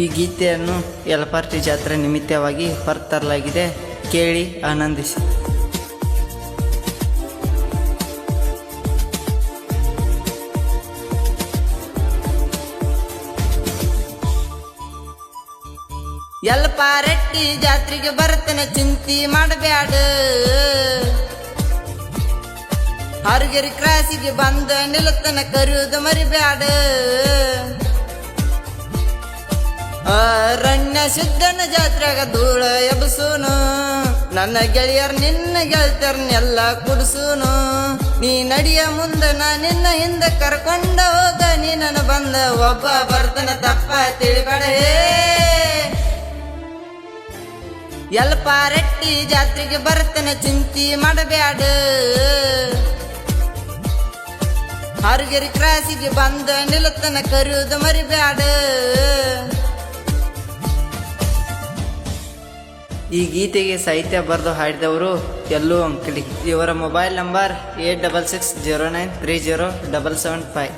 ಈ ಗೀತೆಯನ್ನು ಯಲಪಾರ್ತಿ ಜಾತ್ರೆ ನಿಮಿತ್ತವಾಗಿ ಹೊರತರಲಾಗಿದೆ ಕೇಳಿ ಆನಂದಿಸಿ. ಎಲ್ಪಾರೆಟ್ಟಿ ಜಾತ್ರೆಗೆ ಬರ್ತೇನೆ, ಚಿಂತಿ ಮಾಡಬ್ಯಾಡ ಹರಗಿರಿ ಕ್ರಾಸಿಗೆ ಬಂದ ನಿಲ್ಲತನ ಕರೆಯುವುದು ಮರಿಬ್ಯಾಡ ಅರಣ್ಯ ಶುದ್ಧನ ಜಾತ್ರೆಗ ಧೂಳ ಎಬಸೂನು. ನನ್ನ ಗೆಳೆಯರ್ ನಿನ್ನ ಗೆಳತಿಯರ್ನೆಲ್ಲ ಕುಡಿಸೂನು. ನೀ ನಡಿಯ ಮುಂದೆ ನಾ ನಿನ್ನ ಹಿಂದೆ ಕರ್ಕೊಂಡ ಹೋಗ ನೀ ನನ್ನ ಬಂದ ಒಬ್ಬ ಬರ್ತನ ತಪ್ಪ ತಿಳಿಬೇಡ. ಎಲ್ಪಾರೆಟ್ಟಿ ಜಾತ್ರೆಗೆ ಬರ್ತನ ಚಿಂತಿ ಮಾಡಬ್ಯಾಡ. ಹರಗಿರಿ ಕ್ರಾಸಿಗೆ ಬಂದ ನಿಲತನ ಕರೆಯುವುದು ಮರಿಬ್ಯಾಡ. ಈ ಗೀತೆಗೆ ಸಾಹಿತ್ಯ ಬರೆದು ಹಾಡಿದವರು ಎಲ್ಲೂ ಅಂಕಲಿ. ಇವರ mobile number eight double six zero nine three zero double seven five.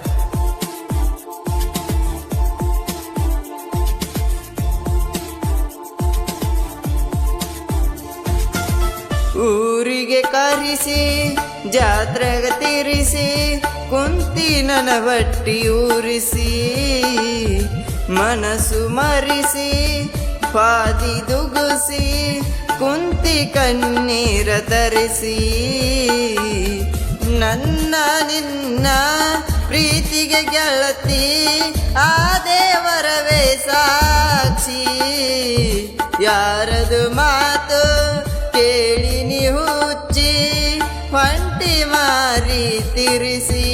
ಊರಿಗೆ ಕರೆಸಿ, ಜಾತ್ರೆಗೆ ತೀರಿಸಿ ಕುಂತಿ ನನ್ನ ಬಟ್ಟಿ ಊರಿಸಿ, ಮನಸ್ಸು ಮರಿಸಿ ಪಾದಿ ದುಗುಸಿ, ಕುಂತಿ ಕಣ್ಣೀರ ತರಿಸಿ. ನನ್ನ ನಿನ್ನ ಪ್ರೀತಿಗೆ ಗೆಳತಿ, ಆ ದೇವರವೇ ಸಾಕ್ಷಿ. ಯಾರದು ಮಾತು ಕೇಳಿ ನೀ ಹುಚ್ಚಿ ಹೊಂಟಿ ಮಾರಿ ತಿರಿಸಿ.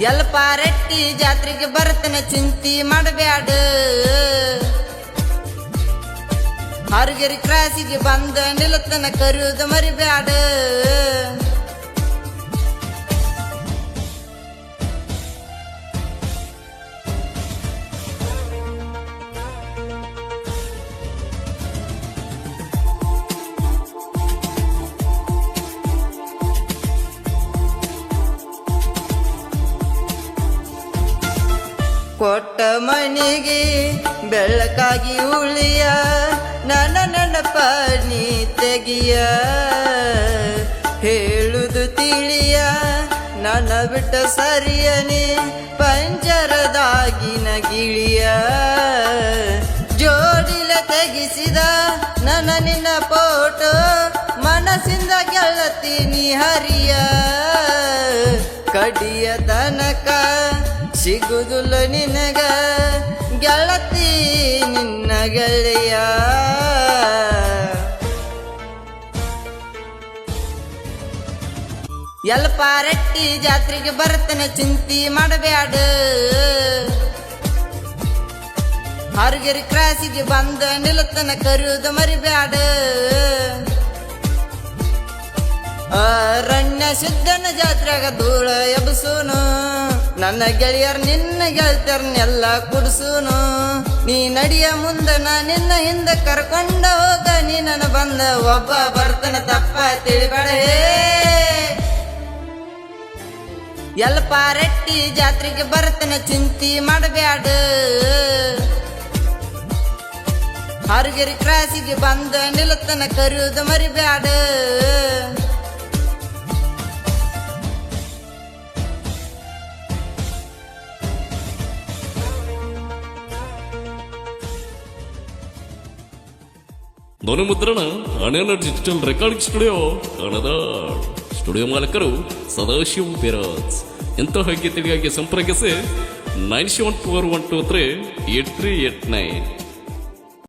ಎಲ್ಪಾರೆಟ್ಟಿ ಜಾತ್ರೆಗೆ ಬರ್ತನೆ ಚಿಂತಿ ಮಾಡಬ್ಯಾಡ. ಹರಗಿರಿ ಕ್ರಾಸಿಗೆ ಬಂದ ನಿಲ್ಲತನ ಕರೆಯುವುದು ಮರಿಬ್ಯಾಡ. ಕೊಟ್ಟ ಮನೆಗೆ ಬೆಳಕಾಗಿ ಉಳಿಯ, ನನ್ನ ನೆನಪ ನೀ ತೆಗಿಯ. ಹೇಳುದು ತಿಳಿಯ, ನನ್ನ ಬಿಟ್ಟ ಸರಿಯನೆ ಪಂಜರದಾಗಿನ ಗಿಳಿಯ ಜೋಡಿಲ ತೆಗಿಸಿದ ನನ್ನ ನಿನ್ನ ಫೋಟೋ, ಮನಸ್ಸಿಂದ ಗೆಳತೀನಿ ಹರಿಯ. ಕಡಿಯ ತನಕ ಸಿಗುದುಲ್ಲ ನಿನಗ, ಗೆಳತಿ ನಿನ್ನ ಗೆಳೆಯ ಎಲ್ಪಾರೆಟ್ಟಿ ಜಾತ್ರೆಗೆ ಬರ್ತೇನೆ, ಚಿಂತಿ ಮಾಡಬ್ಯಾಡ ಹರಗಿರಿ ಕ್ರಾಸಿಗೆ ಬಂದ ನಿಲತನ ಕರೆಯುವುದು ಮರಿಬ್ಯಾಡ ಅರಣ್ಯ ಶುದ್ಧನ ಜಾತ್ರೆಗ ಧೂಳ ಎಬಸೂನು ನನ್ನ ಗೆಳೆಯರ್ ನಿನ್ನ ಗೆಳತಿಯರ್ನೆಲ್ಲ ಕುಡಿಸೂನು ನೀ ನಡಿಯ ಮುಂದೆ ನಾ ನಿನ್ನ ಹಿಂದೆ ಕರ್ಕೊಂಡ ಹೋಗ ನೀ ನನ್ನ ಬಂದ ಒಬ್ಬ ಬರ್ತನ ತಪ್ಪ ತಿಳಿಬೇಡ ಹೇ ಎಲ್ಪಾರೆಟ್ಟಿ ಜಾತ್ರೆಗೆ ಬರ್ತನ ಚಿಂತಿ ಮಾಡಬ್ಯಾಡ. ಹರಗಿರಿ ಕ್ರಾಸಿಗೆ ಬಂದ ನಿಲ್ಲತನ ಕರೆಯುವುದು ಮರಿಬ್ಯಾಡ. ಧ್ವನಿ ಮುದ್ರಣ ಅಣೆನ ಡಿಜಿಟಲ್ ರೆಕಾರ್ಡಿಂಗ್ ಸ್ಟುಡಿಯೋ ಕಣದ ಸ್ಟುಡಿಯೋ ಮಾಲಕರು ಸದಾಶಿವ್ ಬಿರಾಜ್ ಇಂತಹ ಗೀತೆಗಳಿಗೆ ಸಂಪರ್ಕಿಸಿ nine seven four one two three eight three eight nine